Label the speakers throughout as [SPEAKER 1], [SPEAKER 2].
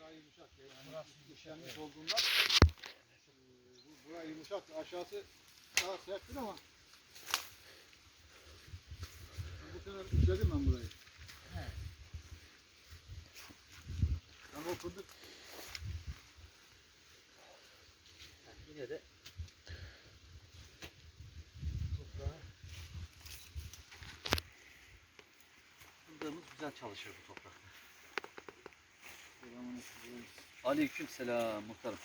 [SPEAKER 1] daha yumuşak. Yani işlenmiş olduğundan e, bu, burası yumuşak. Aşağısı daha serttir ama bu sene işledim ben burayı. Ama o fındık
[SPEAKER 2] Yine de toprağa fındığımız güzel çalışır bu toprakta. Aleyküm selam muhtarım.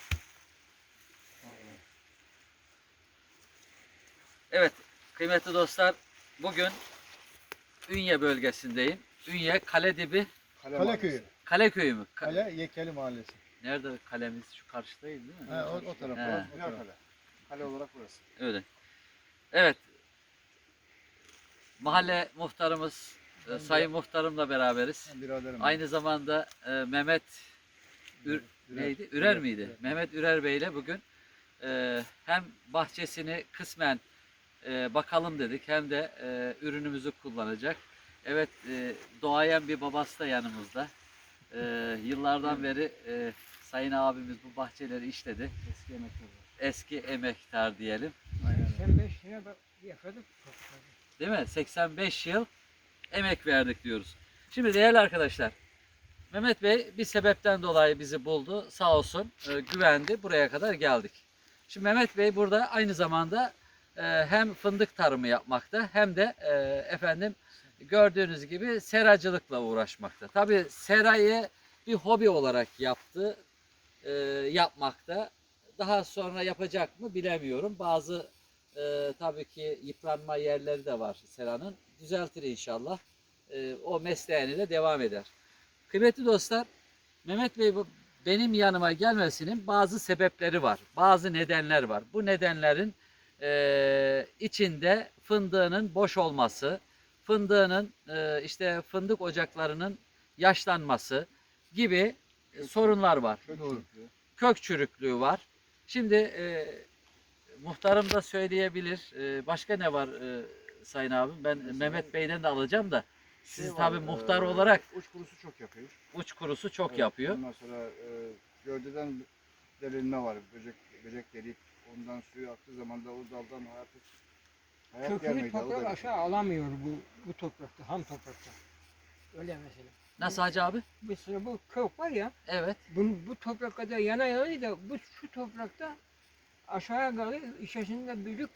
[SPEAKER 2] Evet kıymetli dostlar bugün Ünye bölgesindeyim. Ünye Kaledibi
[SPEAKER 1] Kaleköy'ü.
[SPEAKER 2] Kale köyü mü? Ka-
[SPEAKER 1] Kale Yekeli Mahallesi.
[SPEAKER 2] Nerede kalemiz? Şu karşıdaydı değil mi?
[SPEAKER 1] He, o, o taraf.
[SPEAKER 2] He.
[SPEAKER 1] o taraf. Kale olarak burası.
[SPEAKER 2] Öyle. Evet. Mahalle muhtarımız, e, sayın muhtarımla beraberiz.
[SPEAKER 1] Biraderim.
[SPEAKER 2] Aynı zamanda e, Mehmet Ür- neydi? Ürer miydi? Mehmet Ürer Bey ile bugün e, hem bahçesini kısmen e, bakalım dedik hem de e, ürünümüzü kullanacak. Evet, e, doğayan bir babası da yanımızda. E, yıllardan beri e, sayın abimiz bu bahçeleri işledi.
[SPEAKER 1] Eski emekler var.
[SPEAKER 2] Eski emektar diyelim.
[SPEAKER 1] Aynen.
[SPEAKER 3] 85 sene bak yaşadık.
[SPEAKER 2] Değil mi? 85 yıl emek verdik diyoruz. Şimdi değerli arkadaşlar, Mehmet Bey bir sebepten dolayı bizi buldu. Sağ olsun e, güvendi. Buraya kadar geldik. Şimdi Mehmet Bey burada aynı zamanda e, hem fındık tarımı yapmakta hem de e, efendim gördüğünüz gibi seracılıkla uğraşmakta. Tabii serayı bir hobi olarak yaptı, yapmakta. Daha sonra yapacak mı bilemiyorum. Bazı e, tabii ki yıpranma yerleri de var seranın. Düzeltir inşallah. E, o mesleğine de devam eder. Kıymetli dostlar, Mehmet Bey bu benim yanıma gelmesinin bazı sebepleri var. Bazı nedenler var. Bu nedenlerin e, içinde fındığının boş olması, fındığının e, işte fındık ocaklarının yaşlanması gibi e, sorunlar var.
[SPEAKER 1] Doğru.
[SPEAKER 2] Kök çürüklüğü var. Şimdi e, muhtarım da söyleyebilir. E, başka ne var e, Sayın abim? Ben
[SPEAKER 1] Mesela-
[SPEAKER 2] Mehmet Bey'den de alacağım da siz
[SPEAKER 1] Şey var,
[SPEAKER 2] tabii muhtar
[SPEAKER 1] e,
[SPEAKER 2] olarak
[SPEAKER 1] Uç kurusu çok yapıyor.
[SPEAKER 2] uç kurusu çok
[SPEAKER 1] Evet,
[SPEAKER 2] yapıyor.
[SPEAKER 1] Ondan sonra e, gövdeden delinme var. Böcek, böcek delip ondan suyu aktığı zaman da o daldan artık hayat
[SPEAKER 3] Kökünü toprak aşağı alamıyor bu bu toprakta, ham toprakta. Öyle mesela.
[SPEAKER 2] Nasıl Hacı abi?
[SPEAKER 3] Mesela bu kök var ya,
[SPEAKER 2] Evet.
[SPEAKER 3] bu, bu toprakta da yana yana da bu şu toprakta aşağıya kalıyor, içerisinde böcek,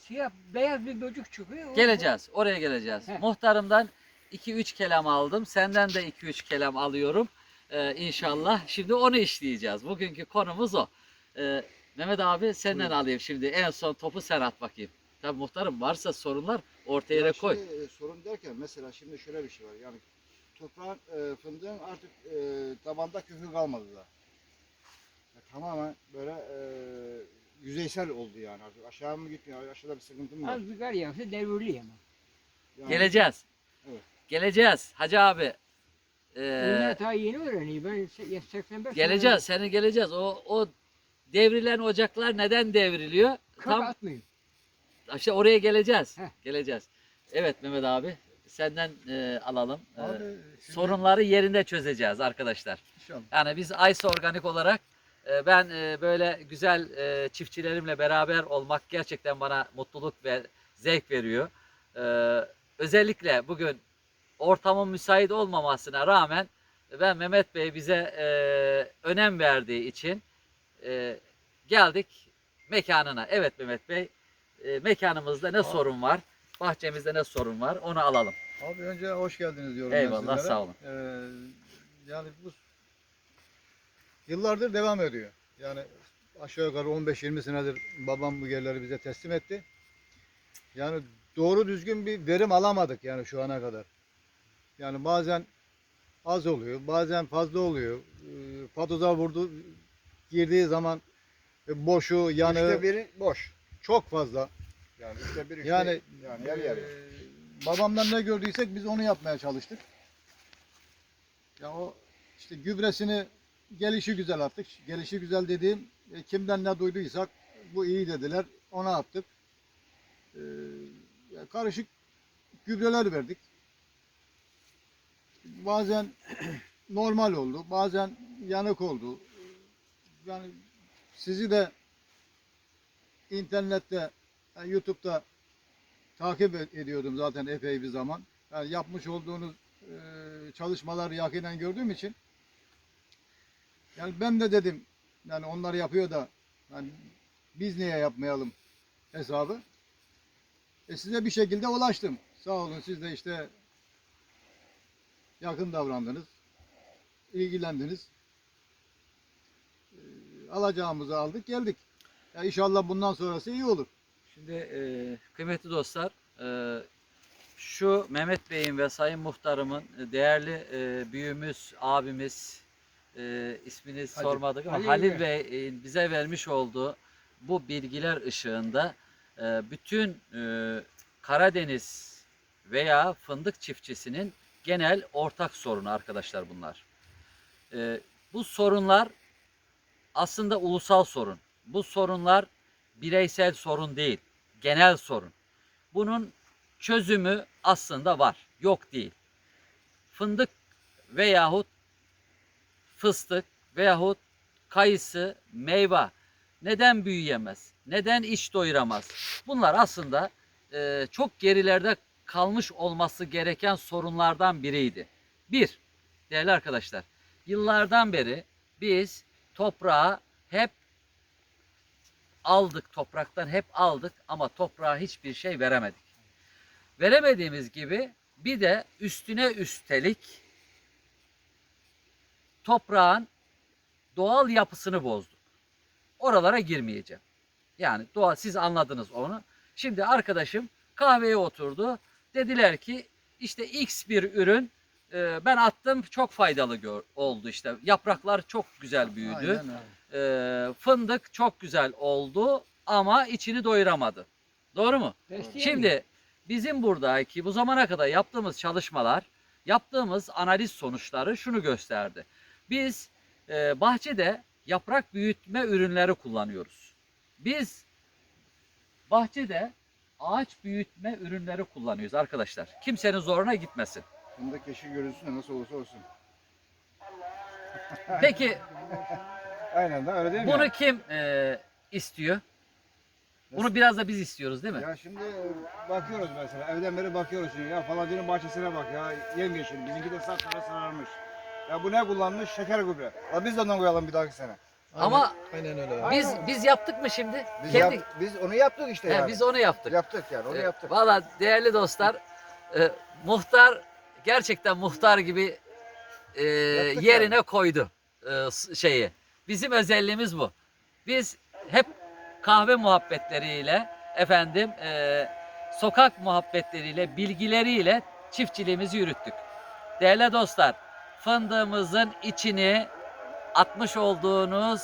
[SPEAKER 3] siyah beyaz bir böcek çıkıyor.
[SPEAKER 2] Geleceğiz. Oraya geleceğiz.
[SPEAKER 3] Heh.
[SPEAKER 2] Muhtarımdan 2-3 kelam aldım. Senden de 2-3 kelam alıyorum. Ee, inşallah. Şimdi onu işleyeceğiz. Bugünkü konumuz o. Ee, Mehmet abi senden
[SPEAKER 1] Buyurun.
[SPEAKER 2] alayım şimdi. En son topu sen at bakayım. Tabii muhtarım varsa sorunlar ortaya
[SPEAKER 1] Ya
[SPEAKER 2] da koy.
[SPEAKER 1] şimdi, e, sorun derken mesela şimdi şöyle bir şey var. Yani toprağın e, fındığın artık e, tabanda kökü kalmadı da. Ya tamamen böyle e, yüzeysel oldu yani artık. Aşağı mı gitmiyor? Aşağıda bir sıkıntı mı var?
[SPEAKER 3] Az bir kar yağsa devriliyor ama.
[SPEAKER 1] Yani,
[SPEAKER 2] Geleceğiz.
[SPEAKER 1] Evet.
[SPEAKER 2] Geleceğiz Hacı abi.
[SPEAKER 3] Bunlar
[SPEAKER 2] Ee,
[SPEAKER 3] daha yeni öğreniyor. Ben se- 85
[SPEAKER 2] geleceğiz. Seni geleceğiz. O o devrilen ocaklar neden devriliyor?
[SPEAKER 3] Kök
[SPEAKER 2] Tam
[SPEAKER 3] atmıyor.
[SPEAKER 2] işte oraya geleceğiz.
[SPEAKER 3] Heh.
[SPEAKER 2] Geleceğiz. Evet Mehmet abi. Senden e, alalım. Ee,
[SPEAKER 1] Abi, şimdi-
[SPEAKER 2] sorunları yerinde çözeceğiz arkadaşlar.
[SPEAKER 1] İnşallah.
[SPEAKER 2] Yani biz Aysa Organik olarak e, ben e, böyle güzel e, çiftçilerimle beraber olmak gerçekten bana mutluluk ve zevk veriyor. E, özellikle bugün ortamın müsait olmamasına rağmen ben Mehmet Bey bize e, önem verdiği için geldik mekanına. Evet Mehmet Bey mekanımızda ne sorun var? Bahçemizde ne sorun var? Onu alalım.
[SPEAKER 1] Abi önce hoş geldiniz diyorum ben
[SPEAKER 2] Eyvallah,
[SPEAKER 1] sizlere.
[SPEAKER 2] sağ olun.
[SPEAKER 1] Ee, yani bu yıllardır devam ediyor. Yani aşağı yukarı 15-20 senedir babam bu yerleri bize teslim etti. Yani doğru düzgün bir verim alamadık yani şu ana kadar. Yani bazen az oluyor, bazen fazla oluyor. Ee, Padoza vurdu, girdiği zaman e, boşu, yanı
[SPEAKER 4] Üçte biri boş.
[SPEAKER 1] çok fazla.
[SPEAKER 4] Yani üçte bir üçte
[SPEAKER 1] Yani,
[SPEAKER 4] yani yer yer.
[SPEAKER 1] babamdan ne gördüysek biz onu yapmaya çalıştık. Ya o işte gübresini gelişi güzel attık. Gelişi güzel dediğim e, kimden ne duyduysak bu iyi dediler. Ona attık. Ya karışık gübreler verdik. Bazen normal oldu. Bazen yanık oldu. Yani sizi de internette, yani YouTube'da takip ed- ediyordum zaten epey bir zaman. Yani yapmış olduğunuz e, çalışmaları yakinen gördüğüm için yani ben de dedim yani onlar yapıyor da yani biz niye yapmayalım hesabı. E size bir şekilde ulaştım. Sağ olun siz de işte yakın davrandınız. ilgilendiniz. E, alacağımızı aldık geldik. Ya inşallah bundan sonrası iyi olur.
[SPEAKER 2] Şimdi e, kıymetli dostlar, e, şu Mehmet Bey'in ve Sayın Muhtarımın e, değerli e, büyüğümüz, abimiz, e, ismini
[SPEAKER 1] Halil.
[SPEAKER 2] sormadık ama
[SPEAKER 3] Halil
[SPEAKER 2] Halil Bey'in bize vermiş olduğu bu bilgiler ışığında e, bütün e, Karadeniz veya fındık çiftçisinin genel ortak sorunu arkadaşlar bunlar. E, bu sorunlar aslında ulusal sorun. Bu sorunlar bireysel sorun değil, genel sorun. Bunun çözümü aslında var, yok değil. Fındık veyahut fıstık veyahut kayısı, meyve neden büyüyemez? Neden iç doyuramaz? Bunlar aslında e, çok gerilerde kalmış olması gereken sorunlardan biriydi. Bir, değerli arkadaşlar, yıllardan beri biz toprağa hep aldık topraktan hep aldık ama toprağa hiçbir şey veremedik. Veremediğimiz gibi bir de üstüne üstelik toprağın doğal yapısını bozduk. Oralara girmeyeceğim. Yani doğa siz anladınız onu. Şimdi arkadaşım kahveye oturdu. Dediler ki işte X bir ürün e, ben attım çok faydalı gör, oldu işte. Yapraklar çok güzel büyüdü. Ee, fındık çok güzel oldu ama içini doyuramadı. Doğru mu?
[SPEAKER 3] Besleyelim.
[SPEAKER 2] Şimdi bizim buradaki bu zamana kadar yaptığımız çalışmalar, yaptığımız analiz sonuçları şunu gösterdi. Biz e, bahçede yaprak büyütme ürünleri kullanıyoruz. Biz bahçede ağaç büyütme ürünleri kullanıyoruz arkadaşlar. Kimsenin zoruna gitmesin.
[SPEAKER 4] Fındık yeşil görünsün nasıl olursa olsun.
[SPEAKER 2] Peki
[SPEAKER 4] Aynen de öyle değil mi?
[SPEAKER 2] bunu kim e, istiyor? Bunu biraz da biz istiyoruz değil mi?
[SPEAKER 4] Ya şimdi bakıyoruz mesela evden beri bakıyoruz şimdi ya falancının bahçesine bak ya yemyeşil bizimki de sapsarı sararmış. Ya bu ne kullanmış? Şeker gübre. La biz de ondan koyalım bir dahaki sene.
[SPEAKER 2] Ama
[SPEAKER 1] aynen öyle.
[SPEAKER 2] Biz biz yaptık mı şimdi?
[SPEAKER 4] Biz,
[SPEAKER 2] Kendi
[SPEAKER 4] yap- biz onu yaptık işte
[SPEAKER 2] He,
[SPEAKER 4] yani.
[SPEAKER 2] biz onu yaptık.
[SPEAKER 4] Yaptık yani onu
[SPEAKER 2] E,
[SPEAKER 4] yaptık.
[SPEAKER 2] Valla değerli dostlar, e, muhtar gerçekten muhtar gibi e,
[SPEAKER 4] Yaptık
[SPEAKER 2] yerine koydu e, s- şeyi. Bizim özelliğimiz bu. Biz hep kahve muhabbetleriyle efendim e, sokak muhabbetleriyle bilgileriyle çiftçiliğimizi yürüttük. Değerli dostlar, fındığımızın içini atmış olduğunuz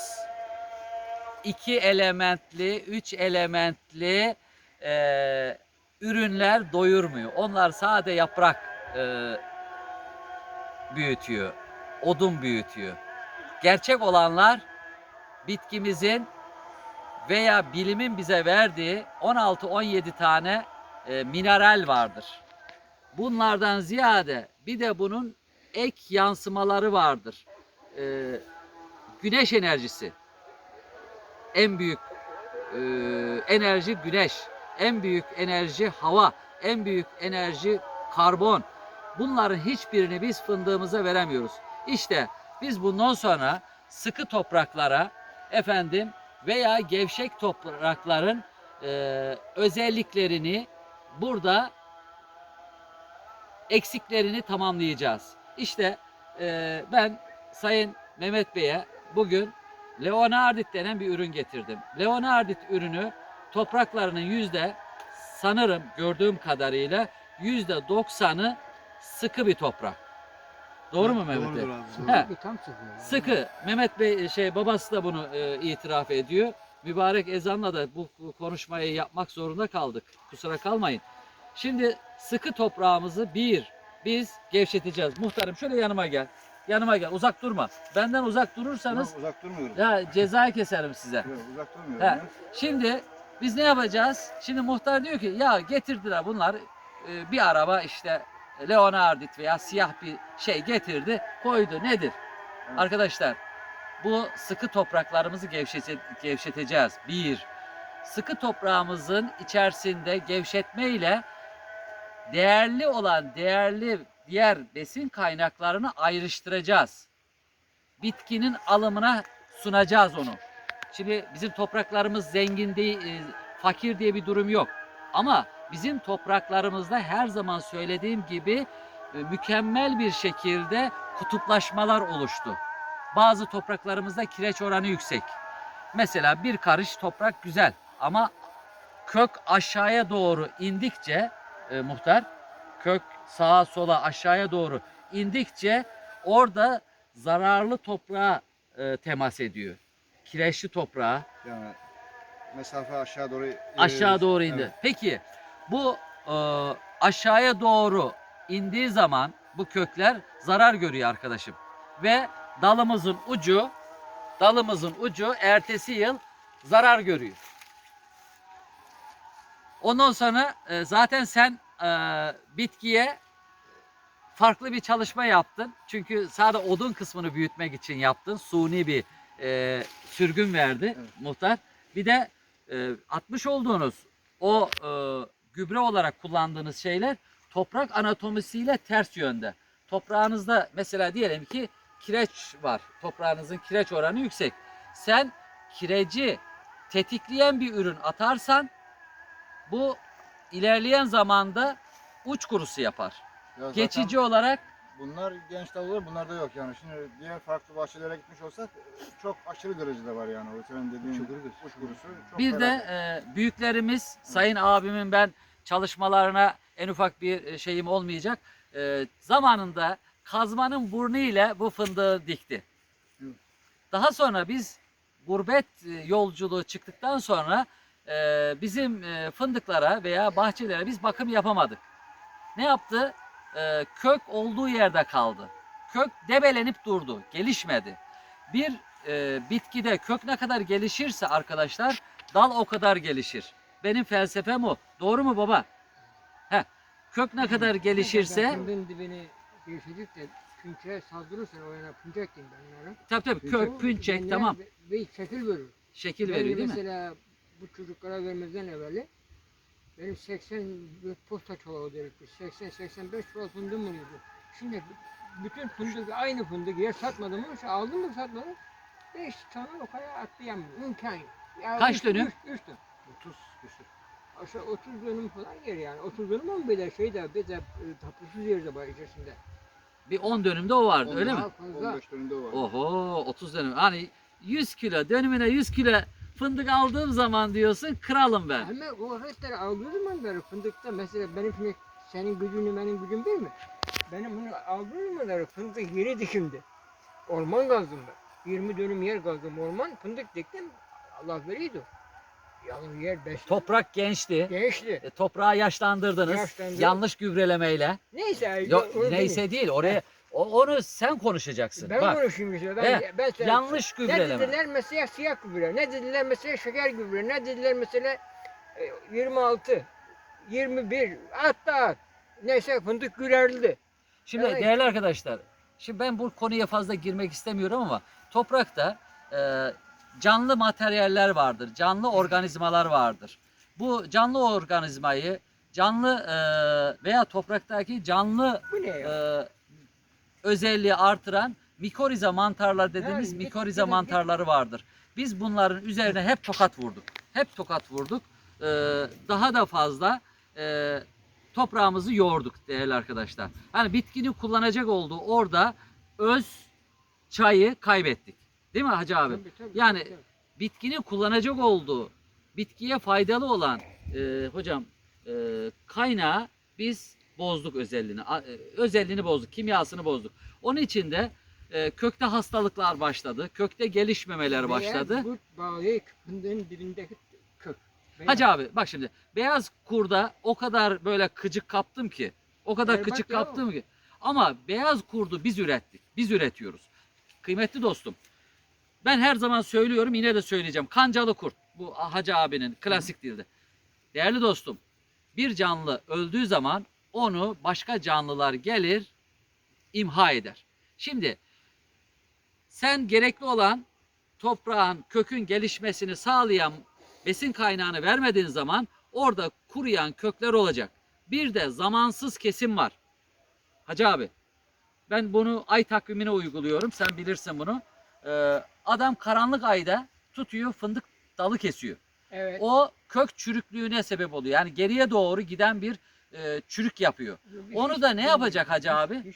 [SPEAKER 2] iki elementli, üç elementli e, ürünler doyurmuyor. Onlar sade yaprak e, büyütüyor, odun büyütüyor. Gerçek olanlar bitkimizin veya bilimin bize verdiği 16-17 tane e, mineral vardır. Bunlardan ziyade bir de bunun ek yansımaları vardır. E, güneş enerjisi en büyük e, enerji güneş, en büyük enerji hava, en büyük enerji karbon. Bunların hiçbirini biz fındığımıza veremiyoruz. İşte biz bundan sonra sıkı topraklara efendim veya gevşek toprakların e, özelliklerini burada eksiklerini tamamlayacağız. İşte e, ben Sayın Mehmet Bey'e bugün Leonardit denen bir ürün getirdim. Leonardit ürünü topraklarının yüzde sanırım gördüğüm kadarıyla yüzde doksanı sıkı bir toprak. Doğru mu Mehmet Bey?
[SPEAKER 1] Doğrudur abi.
[SPEAKER 3] Tam sıkıyor.
[SPEAKER 2] Sıkı. Mehmet Bey şey babası da bunu e, itiraf ediyor. Mübarek ezanla da bu konuşmayı yapmak zorunda kaldık. Kusura kalmayın. Şimdi sıkı toprağımızı bir biz gevşeteceğiz. Muhtarım şöyle yanıma gel. Yanıma gel. Uzak durma. Benden uzak durursanız
[SPEAKER 4] Ama uzak durmuyorum.
[SPEAKER 2] ya cezayı keserim size.
[SPEAKER 4] Yok, uzak durmuyorum.
[SPEAKER 2] He.
[SPEAKER 4] ya.
[SPEAKER 2] Şimdi biz ne yapacağız? Şimdi muhtar diyor ki ya getirdiler bunlar e, bir araba işte Leonardit veya siyah bir şey getirdi koydu nedir?
[SPEAKER 4] Evet.
[SPEAKER 2] Arkadaşlar bu sıkı topraklarımızı gevşete, gevşeteceğiz. Bir, sıkı toprağımızın içerisinde gevşetme ile değerli olan değerli diğer besin kaynaklarını ayrıştıracağız. Bitkinin alımına sunacağız onu. Şimdi bizim topraklarımız zengin değil, e, fakir diye bir durum yok. Ama bizim topraklarımızda her zaman söylediğim gibi e, mükemmel bir şekilde kutuplaşmalar oluştu. Bazı topraklarımızda kireç oranı yüksek. Mesela bir karış toprak güzel ama kök aşağıya doğru indikçe e, muhtar kök sağa sola aşağıya doğru indikçe orada zararlı toprağa e, temas ediyor. Kireçli toprağa
[SPEAKER 4] Yani mesafe aşağı doğru
[SPEAKER 2] aşağı doğru indi.
[SPEAKER 4] Evet.
[SPEAKER 2] Peki bu e, aşağıya doğru indiği zaman bu kökler zarar görüyor arkadaşım. Ve dalımızın ucu dalımızın ucu ertesi yıl zarar görüyor. Ondan sonra e, zaten sen e, bitkiye farklı bir çalışma yaptın. Çünkü sadece odun kısmını büyütmek için yaptın. Suni bir e, sürgün verdi
[SPEAKER 4] Evet.
[SPEAKER 2] muhtar. Bir de e, atmış olduğunuz o e, gübre olarak kullandığınız şeyler toprak anatomisiyle ters yönde. Toprağınızda mesela diyelim ki kireç var. Toprağınızın kireç oranı yüksek. Sen kireci tetikleyen bir ürün atarsan bu ilerleyen zamanda uç kurusu yapar.
[SPEAKER 4] Ya
[SPEAKER 2] Geçici olarak
[SPEAKER 4] Bunlar genç dallar, bunlarda yok yani. Şimdi diğer farklı bahçelere gitmiş olsak çok aşırı derecede var yani. O senin dediğin
[SPEAKER 1] Uç kurusu.
[SPEAKER 4] uç kurusu. Çok
[SPEAKER 2] bir de e, büyüklerimiz, sayın abimin ben çalışmalarına en ufak bir e, şeyim olmayacak. E, zamanında kazmanın burnu ile bu fındığı dikti. Daha sonra biz gurbet e, yolculuğu çıktıktan sonra e, bizim e, fındıklara veya bahçelere biz bakım yapamadık. Ne yaptı? E, kök olduğu yerde kaldı. Kök debelenip durdu, gelişmedi. Bir e, bitkide kök ne kadar gelişirse arkadaşlar dal o kadar gelişir. Benim felsefem o. Doğru mu baba? He. Kök ne kadar gelişirse
[SPEAKER 3] Fındığın dibini gevşedip de pünçeye saldırırsan o yana pünçek diyeyim ben onlara.
[SPEAKER 2] tabii tabii kök, pünçek tamam.
[SPEAKER 3] bir- Bir şekil verir.
[SPEAKER 2] Şekil
[SPEAKER 3] Benim
[SPEAKER 2] veriyor değil mi?
[SPEAKER 3] mesela bu çocuklara vermezden evveli benim 80 bir posta çuvalı dedik. 80-85 çuval fındığım oluyordu. Şimdi bütün fındık aynı fındık yer satmadım mı? Şey aldım mı satmadım. 5 tane o kadar atlayamıyor. İmkan yok. Ya
[SPEAKER 2] Kaç
[SPEAKER 3] üç-
[SPEAKER 2] dönüm?
[SPEAKER 3] üç- üç dönüm.
[SPEAKER 4] 30 küsür.
[SPEAKER 3] Aşağı 30 dönüm falan yer yani. 30 dönüm ama bir de şey de bir de e, tapusuz yerde var içerisinde.
[SPEAKER 2] Bir 10 dönümde o vardı öyle mi?
[SPEAKER 3] Fazla.
[SPEAKER 4] 15 dönümde o var.
[SPEAKER 2] Oho 30 dönüm. Hani 100 kilo dönümüne 100 kilo fındık aldığım zaman diyorsun kralım ben.
[SPEAKER 3] Ama o hareketleri aldığı zaman böyle fındıkta mesela benim şimdi senin gücünü benim gücüm bir mi? Benim bunu aldığım zamanları fındık yeri dikimdi. Orman kazdım ben. 20 dönüm yer kazdım orman fındık diktim. Allah veriyordu. Yani yer beş.
[SPEAKER 2] Toprak gençti.
[SPEAKER 3] Gençti.
[SPEAKER 2] E, Toprağı yaşlandırdınız.
[SPEAKER 3] Yaşlandırdım.
[SPEAKER 2] Yanlış gübrelemeyle.
[SPEAKER 3] Neyse.
[SPEAKER 2] Yok neyse değil. Oraya o- onu sen konuşacaksın.
[SPEAKER 3] Ben
[SPEAKER 2] Bak.
[SPEAKER 3] konuşayım işte. Ben,
[SPEAKER 2] He,
[SPEAKER 3] ben sana-
[SPEAKER 2] Yanlış
[SPEAKER 3] Ne
[SPEAKER 2] gübreleme.
[SPEAKER 3] dediler mesela siyah gübre, ne dediler mesela şeker gübre, ne dediler mesela e, 26, 21, hatta at. Neyse fındık gürerdi.
[SPEAKER 2] Şimdi
[SPEAKER 3] Evet.
[SPEAKER 2] değerli arkadaşlar, şimdi ben bu konuya fazla girmek istemiyorum ama toprakta e, canlı materyaller vardır, canlı organizmalar vardır. Bu canlı organizmayı, canlı e, veya topraktaki canlı
[SPEAKER 3] Bu ne
[SPEAKER 2] e,
[SPEAKER 3] ya?
[SPEAKER 2] Özelliği artıran mikoriza mantarlar dediğimiz
[SPEAKER 3] bir-
[SPEAKER 2] mikoriza
[SPEAKER 3] de-
[SPEAKER 2] mantarları vardır. Biz bunların üzerine hep tokat vurduk. Hep tokat vurduk. Ee, daha da fazla e, toprağımızı yoğurduk değerli arkadaşlar. Hani bitkinin kullanacak olduğu orada öz çayı kaybettik. Değil mi Hacı abi?
[SPEAKER 3] Tabii, tabii,
[SPEAKER 2] yani-
[SPEAKER 3] tabii.
[SPEAKER 2] bitkinin kullanacak olduğu, bitkiye faydalı olan e, hocam e, kaynağı biz bozduk özelliğini. E, özelliğini bozduk, kimyasını bozduk. Onun için de e, kökte hastalıklar başladı, kökte gelişmemeler başladı.
[SPEAKER 3] Kurt bağlı fındığın dibindeki kök. Beyaz.
[SPEAKER 2] Hacı abi bak şimdi beyaz kurda o kadar böyle kıcık kaptım ki, o kadar
[SPEAKER 3] Berbat
[SPEAKER 2] kıcık
[SPEAKER 3] ya o.
[SPEAKER 2] kaptım ki. Ama beyaz kurdu biz ürettik, biz üretiyoruz. Kıymetli dostum, ben her zaman söylüyorum yine de söyleyeceğim. Kancalı kurt bu Hacı abinin klasik dilde. Değerli dostum, bir canlı öldüğü zaman onu başka canlılar gelir imha eder. Şimdi sen gerekli olan toprağın kökün gelişmesini sağlayan besin kaynağını vermediğin zaman orada kuruyan kökler olacak. Bir de zamansız kesim var. Hacı abi ben bunu ay takvimine uyguluyorum. Sen bilirsin bunu. Ee, adam karanlık ayda tutuyor fındık dalı kesiyor.
[SPEAKER 3] Evet.
[SPEAKER 2] O kök çürüklüğüne sebep oluyor. Yani geriye doğru giden bir e, çürük yapıyor. onu da ne yapacak hacı abi?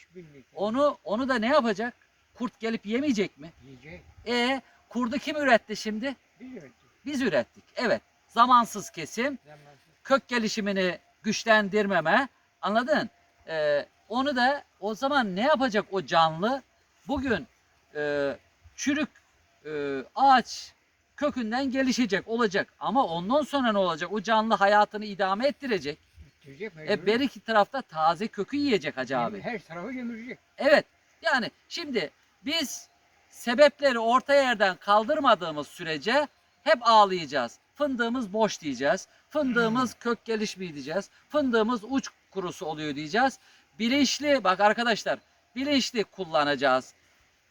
[SPEAKER 2] Onu onu da ne yapacak? Kurt gelip yemeyecek mi?
[SPEAKER 3] Yiyecek.
[SPEAKER 2] E kurdu kim üretti şimdi?
[SPEAKER 3] Biz ürettik.
[SPEAKER 2] Biz ürettik. Evet. Zamansız kesim,
[SPEAKER 3] Zamansız.
[SPEAKER 2] kök gelişimini güçlendirmeme. Anladın? Ee, onu da o zaman ne yapacak o canlı? Bugün e, çürük e, ağaç kökünden gelişecek, olacak. Ama ondan sonra ne olacak? O canlı hayatını idame ettirecek.
[SPEAKER 3] Yiyecek
[SPEAKER 2] E
[SPEAKER 3] mecbur.
[SPEAKER 2] bir iki tarafta taze kökü yiyecek hacı abi.
[SPEAKER 3] Her tarafı yemirecek.
[SPEAKER 2] Evet. Yani şimdi biz sebepleri orta yerden kaldırmadığımız sürece hep ağlayacağız. Fındığımız boş diyeceğiz. Fındığımız kök gelişmiyor diyeceğiz. Fındığımız uç kurusu oluyor diyeceğiz. Bilinçli bak arkadaşlar bilinçli kullanacağız.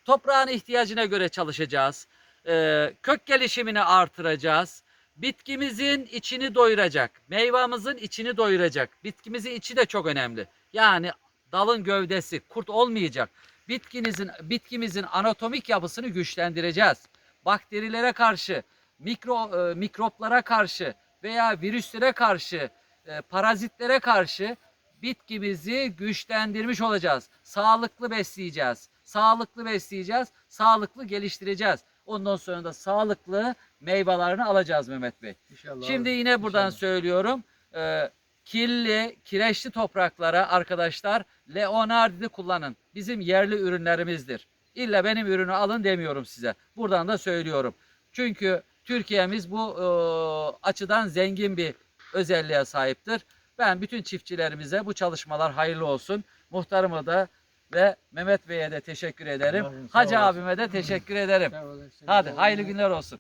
[SPEAKER 2] Toprağın ihtiyacına göre çalışacağız. Ee, kök gelişimini artıracağız. Bitkimizin içini doyuracak. Meyvamızın içini doyuracak. Bitkimizin içi de çok önemli. Yani dalın gövdesi kurt olmayacak. Bitkinizin bitkimizin anatomik yapısını güçlendireceğiz. Bakterilere karşı, mikro e, mikroplara karşı veya virüslere karşı, e, parazitlere karşı bitkimizi güçlendirmiş olacağız. Sağlıklı besleyeceğiz. Sağlıklı besleyeceğiz. Sağlıklı geliştireceğiz. Ondan sonra da sağlıklı meyvelerini alacağız Mehmet Bey.
[SPEAKER 1] İnşallah.
[SPEAKER 2] Şimdi yine buradan
[SPEAKER 1] İnşallah.
[SPEAKER 2] söylüyorum. Ee, kirli, kireçli topraklara arkadaşlar Leonardo'yu kullanın. Bizim yerli ürünlerimizdir. İlla benim ürünü alın demiyorum size. Buradan da söylüyorum. Çünkü Türkiye'miz bu e, açıdan zengin bir özelliğe sahiptir. Ben bütün çiftçilerimize bu çalışmalar hayırlı olsun. Muhtarıma da ve Mehmet Bey'e de teşekkür ederim. Hacı abime de teşekkür ederim. Hadi hayırlı günler olsun.